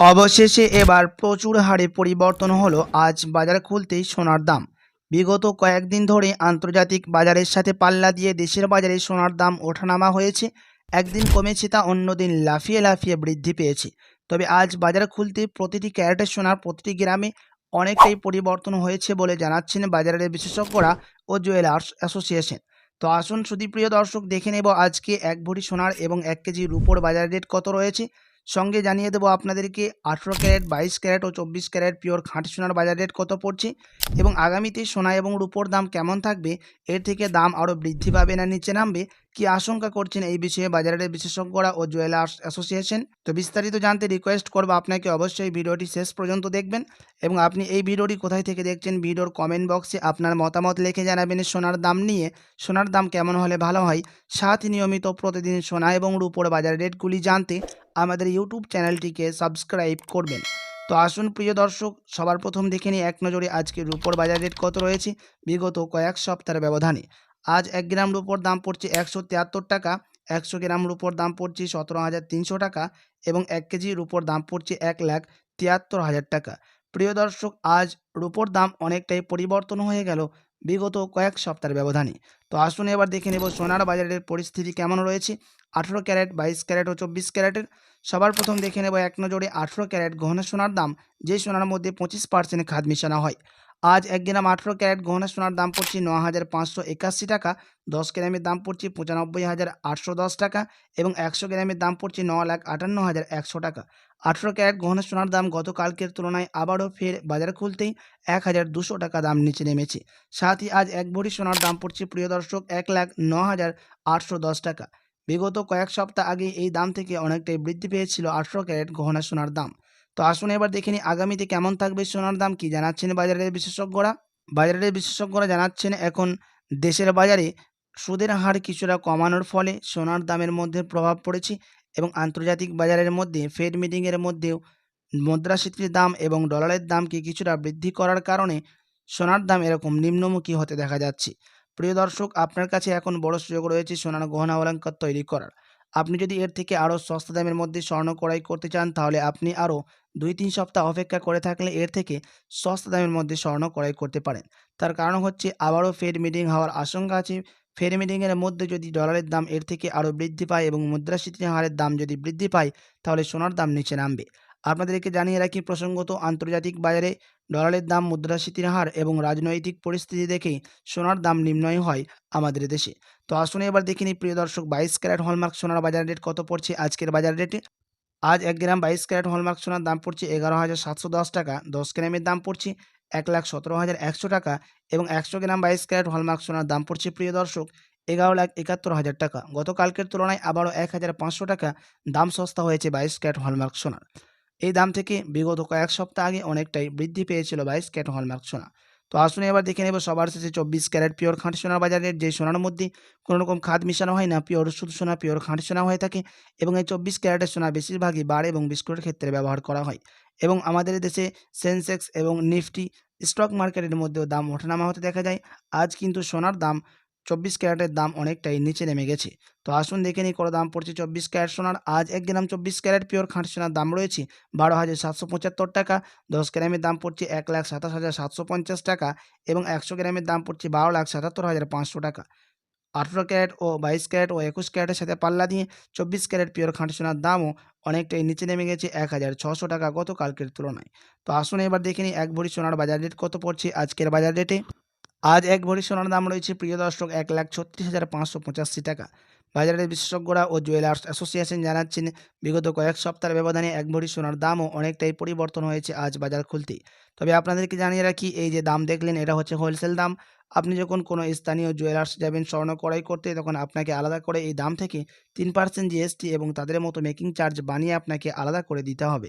অবশেষে এবার প্রচুর হারে পরিবর্তন হলো। আজ বাজার খুলতেই সোনার দাম। বিগত কয়েকদিন ধরে আন্তর্জাতিক বাজারের সাথে পাল্লা দিয়ে দেশের বাজারে সোনার দাম ওঠানামা হয়েছে। একদিন কমেছে তা, অন্যদিন লাফিয়ে লাফিয়ে বৃদ্ধি পেয়েছে। তবে আজ বাজার খুলতে প্রতিটি ক্যারেটের সোনার প্রতিটি গ্রামে অনেকটাই পরিবর্তন হয়েছে বলে জানাচ্ছেন বাজারের বিশেষজ্ঞরা ও জুয়েলার্স অ্যাসোসিয়েশন। তো আসুন সুদীপ্রিয় দর্শক, দেখে নেব আজকে এক ভরি সোনার এবং এক কেজি রুপোর বাজার রেট কত রয়েছে। সঙ্গে জানিয়ে দেবো আপনাদেরকে আঠেরো ক্যারেট, বাইশ ক্যারেট ও চব্বিশ ক্যারেট পিওর খাঁটি সোনার বাজার রেট কত পড়ছে এবং আগামীতে সোনা এবং রূপোর দাম কেমন থাকবে? এর থেকে দাম আরও বৃদ্ধি পাবে না নিচে নামবে? কি আশঙ্কা করছেন এই বিষয়ে বাজারের বিশেষজ্ঞরা ও জুয়েলার্স অ্যাসোসিয়েশন? তো বিস্তারিত জানতে রিকোয়েস্ট করব আপনাকে অবশ্যই ভিডিওটি শেষ পর্যন্ত দেখবেন এবং আপনি এই ভিডিওটি কোথায় থেকে দেখছেন ভিডিওর কমেন্ট বক্সে আপনার মতামত লিখে জানাবেন সোনার দাম নিয়ে। সোনার দাম কেমন হলে ভালো হয়? সাথে নিয়মিত প্রতিদিন সোনা এবং রূপোর বাজার রেটগুলি জানতে আমাদের ইউটিউব চ্যানেলটিকে সাবস্ক্রাইব করবেন। তো আসুন প্রিয় দর্শক, সবার প্রথম দেখে নিই এক নজরে আজকে রূপোর বাজার রেট কত রয়েছে? বিগত কয়েক সপ্তাহের ব্যবধানে। আজ এক গ্রাম রূপোর দাম পড়ছে একশো তিয়াত্তর টাকা, একশো গ্রাম রূপোর দাম পড়ছে সতেরো হাজার তিনশো টাকা এবং এক কেজি রূপোর দাম পড়ছে এক লাখ তিয়াত্তর হাজার টাকা। প্রিয় দর্শক, আজ রূপোর দাম অনেকটাই পরিবর্তন হয়ে গেল বিগত কয়েক সপ্তাহের ব্যবধানে। তো আসুন এবার দেখে নেব সোনার বাজারের পরিস্থিতি কেমন রয়েছে। আঠেরো ক্যারেট, বাইশ ক্যারেট ও চব্বিশ ক্যারেটের। সবার প্রথম দেখে নেব এক নজরে আঠেরো ক্যারেট গহনা সোনার দাম, যে সোনার মধ্যে পঁচিশ পার্সেন্ট খাদ মেশানো হয়। আজ এক গ্রাম আঠেরো ক্যারেট গহনা সোনার দাম পড়ছে ন হাজার পাঁচশো একাশি টাকা, দশ গ্রামের দাম পড়ছে পঁচানব্বই হাজার আটশো দশ টাকা এবং একশো গ্রামের দাম পড়ছে ন লাখ আটান্ন হাজার একশো টাকা। আঠেরো ক্যারেট গহনা সোনার দাম গতকালকের তুলনায় আবারও ফের বাজার খুলতেই এক হাজার দুশো টাকা দাম নিচে নেমেছে। সাথে আজ এক ভরি সোনার দাম পড়ছে প্রিয় দর্শক এক লাখ ন হাজার আটশো দশ টাকা। বিগত কয়েক সপ্তাহ আগে এই দাম থেকে অনেকটাই বৃদ্ধি পেয়েছিল আঠেরো ক্যারেট গহনা সোনার দাম। তো আসুন এবার দেখে নিই আগামীতে কেমন থাকবে সোনার দাম, কি জানাচ্ছেন বাজারের বিশেষজ্ঞরা? বাজারের বিশেষজ্ঞরা জানাচ্ছেন এখন দেশের বাজারে সুদের হার কিছুটা কমানোর ফলে সোনার দামের মধ্যে প্রভাব পড়েছে এবং আন্তর্জাতিক বাজারের মধ্যে ফেড মিটিংয়ের মধ্যেও মুদ্রাস্ফীতির দাম এবং ডলারের দামকে কিছুটা বৃদ্ধি করার কারণে সোনার দাম এরকম নিম্নমুখী হতে দেখা যাচ্ছে। প্রিয় দর্শক, আপনার কাছে এখন বড় সুযোগ রয়েছে সোনার গহনা অলঙ্কার তৈরি করার। আপনি যদি এর থেকে আরও সস্তা দামের মধ্যে স্বর্ণ ক্রয় করতে চান, তাহলে আপনি আরও দুই তিন সপ্তাহ অপেক্ষা করে থাকলে এর থেকে সস্তা দামের মধ্যে স্বর্ণ ক্রয় করতে পারেন। তার কারণ হচ্ছে আবারও ফেড মিটিং হওয়ার আশঙ্কা আছে। ফেড মিটিংয়ের মধ্যে যদি ডলারের দাম এর থেকে আরও বৃদ্ধি পায় এবং মুদ্রাস্ফীতি হারের দাম যদি বৃদ্ধি পায়, তাহলে সোনার দাম নিচে নামবে। আপনাদেরকে জানিয়ে রাখি, প্রসঙ্গত আন্তর্জাতিক বাজারে ডলারের দাম, মুদ্রাস্ফীতির হার এবং রাজনৈতিক পরিস্থিতি দেখেই সোনার দাম নিম্নই হয় আমাদের দেশে। তো আসুন এবার দেখিনি প্রিয় দর্শক, বাইশ ক্যারেট হলমার্ক সোনার বাজার রেট কত পড়ছে আজকের বাজার রেটে? আজ এক গ্রাম বাইশ ক্যারেট হলমার্ক সোনার দাম পড়ছে এগারো হাজার সাতশো দশ টাকা, দশ গ্রামের দাম পড়ছে এক লাখ সতেরো হাজার একশো টাকা এবং একশো গ্রাম বাইশ ক্যারেট হলমার্ক সোনার দাম পড়ছে প্রিয় দর্শক, এগারো লাখ একাত্তর হাজার টাকা। গতকালকের তুলনায় আবারও এক হাজার পাঁচশো টাকা দাম সস্তা হয়েছে বাইশ ক্যারেট হলমার্ক সোনার। এই দাম থেকে বিগত কয়েক সপ্তাহ আগে অনেকটাই বৃদ্ধি পেয়েছিল বাইশ ক্যারেট হলমার্ক সোনা। তো আসুন এবার দেখে নেব সবার শেষে চব্বিশ ক্যারেট পিওর খাঁটি সোনার বাজারের যে সোনার মধ্যে কোনো রকম খাদ মিশানো হয় না, পিওর শুধু সোনা, পিওর খাঁটি সোনা হয়ে থাকে এবং এই চব্বিশ ক্যারেটের সোনা বেশিরভাগই বার এবং বিস্কুটের ক্ষেত্রে ব্যবহার করা হয় এবং আমাদের দেশে সেন্সেক্স এবং নিফটি স্টক মার্কেটের মধ্যেও দাম ওঠানামা হতে দেখা যায়। আজ কিন্তু সোনার দাম চব্বিশ ক্যারেটের দাম অনেকটাই নিচে নেমে গেছে। তো আসুন দেখে নিই কত দাম পড়ছে চব্বিশ ক্যারেট সোনার। আজ এক গ্রাম চব্বিশ ক্যারেট পিওর খাঁটি সোনার দাম রয়েছে বারো হাজার সাতশো পঁচাত্তর টাকা। দশ গ্রামের দাম পড়ছে এক লাখ সাতাশ হাজার সাতশো পঞ্চাশ টাকা এবং একশো গ্রামের দাম পড়ছে বারো লাখ সাতাত্তর হাজার পাঁচশো টাকা। আঠেরো ক্যারেট ও বাইশ ক্যারেট ও একুশ ক্যারেটের সাথে পাল্লা দিয়ে চব্বিশ ক্যারেট পিওর খাঁটি সোনার দামও অনেকটাই নিচে নেমে গেছে এক হাজার ছশো টাকা গতকালকের তুলনায়। তো আসুন এবার দেখে নিই এক ভরি সোনার বাজার রেট কত পড়ছে আজকের বাজার রেটে। আজ এক ভরি সোনার দাম রয়েছে প্রিয় দর্শক এক লাখ ছত্রিশ হাজার পাঁচশো পঁচাশি টাকা। বাজারের বিশেষজ্ঞরা ও জুয়েলার্স অ্যাসোসিয়েশন জানাচ্ছেন, বিগত কয়েক সপ্তাহের ব্যবধানে এক ভরি সোনার দামও অনেকটাই পরিবর্তন হয়েছে আজ বাজার খুলতে। তবে আপনাদেরকে জানিয়ে রাখি, এই যে দাম দেখলেন, এটা হচ্ছে হোলসেল দাম। আপনি যখন কোনো স্থানীয় জুয়েলার্স যাবেন, স্বর্ণ ক্রয় করতে, তখন আপনাকে আলাদা করে এই দাম থেকে তিন পার্সেন্ট জিএসটি এবং তাদের মতো মেকিং চার্জ বানিয়ে আপনাকে আলাদা করে দিতে হবে।